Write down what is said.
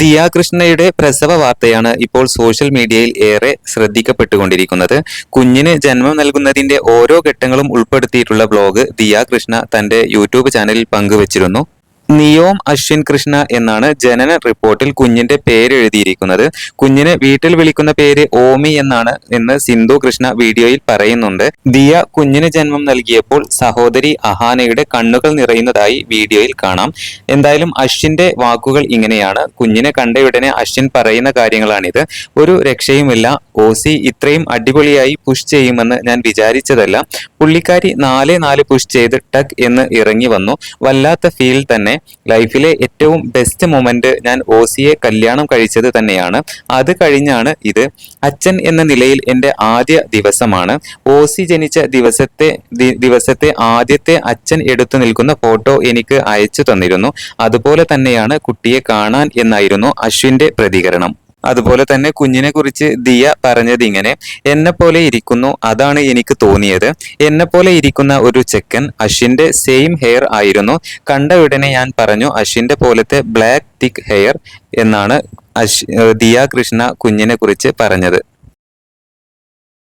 ദിയ കൃഷ്ണയുടെ പ്രസവ വാർത്തയാണ് ഇപ്പോൾ സോഷ്യൽ മീഡിയയിൽ ഏറെ ശ്രദ്ധിക്കപ്പെട്ടുകൊണ്ടിരിക്കുന്നത്. കുഞ്ഞിന് ജന്മം നൽകുന്നതിന്റെ ഓരോ ഘട്ടങ്ങളും ഉൾപ്പെടുത്തിയിട്ടുള്ള ബ്ലോഗ് ദിയ കൃഷ്ണ തന്റെ യൂട്യൂബ് ചാനലിൽ പങ്കുവച്ചിരുന്നു. നിയോം അശ്വിൻ കൃഷ്ണ എന്നാണ് ജനന റിപ്പോർട്ടിൽ കുഞ്ഞിന്റെ പേര് എഴുതിയിരിക്കുന്നത്. കുഞ്ഞിനെ വീട്ടിൽ വിളിക്കുന്ന പേര് ഓമി എന്നാണ് എന്ന് സിന്ധു കൃഷ്ണ വീഡിയോയിൽ പറയുന്നുണ്ട്. ദിയ കുഞ്ഞിന് ജന്മം നൽകിയപ്പോൾ സഹോദരി അഹാനയുടെ കണ്ണുകൾ നിറയുന്നതായി വീഡിയോയിൽ കാണാം. എന്തായാലും അശ്വിന്റെ വാക്കുകൾ ഇങ്ങനെയാണ്. കുഞ്ഞിനെ കണ്ടയുടനെ അശ്വിൻ പറയുന്ന കാര്യങ്ങളാണിത്. ഒരു രക്ഷയുമില്ല. ഓസി ഇത്രയും അടിപൊളിയായി പുഷ് ചെയ്യുമെന്ന് ഞാൻ വിചാരിച്ചതല്ല. പുള്ളിക്കാരി നാല് നാല് പുഷ് ചെയ്ത് ടക്ക് എന്ന് ഇറങ്ങി വന്നു. വല്ലാത്ത ഫീൽ തന്നെ. ലൈഫിലെ ഏറ്റവും ബെസ്റ്റ് മൊമെന്റ് ഞാൻ ഓസിയെ കല്യാണം കഴിച്ചത് തന്നെയാണ്. അത് കഴിഞ്ഞാണ് ഇത്. അച്ഛൻ എന്ന നിലയിൽ എന്റെ ആദ്യ ദിവസമാണ്. ഓസി ജനിച്ച ദിവസത്തെ ദിവസത്തെ ആദ്യത്തെ അച്ഛൻ എടുത്തു നിൽക്കുന്ന ഫോട്ടോ എനിക്ക് അയച്ചു തന്നിരുന്നു. അതുപോലെ തന്നെയാണ് കുട്ടിയെ കാണാൻ എന്നായിരുന്നു അശ്വിന്റെ പ്രതികരണം. അതുപോലെ തന്നെ കുഞ്ഞിനെ കുറിച്ച് ദിയ പറഞ്ഞത് ഇങ്ങനെ എന്നെ പോലെ ഇരിക്കുന്നു അതാണ് എനിക്ക് തോന്നിയത്. എന്നെ പോലെ ഇരിക്കുന്ന ഒരു ചെക്കൻ അശ്വിന്റെ സെയിം ഹെയർ ആയിരുന്നു. കണ്ട ഉടനെ ഞാൻ പറഞ്ഞു അശ്വിന്റെ പോലത്തെ ബ്ലാക്ക് തിക്ക് ഹെയർ എന്നാണ് അശ് ദിയ കൃഷ്ണ കുഞ്ഞിനെ കുറിച്ച് പറഞ്ഞത്.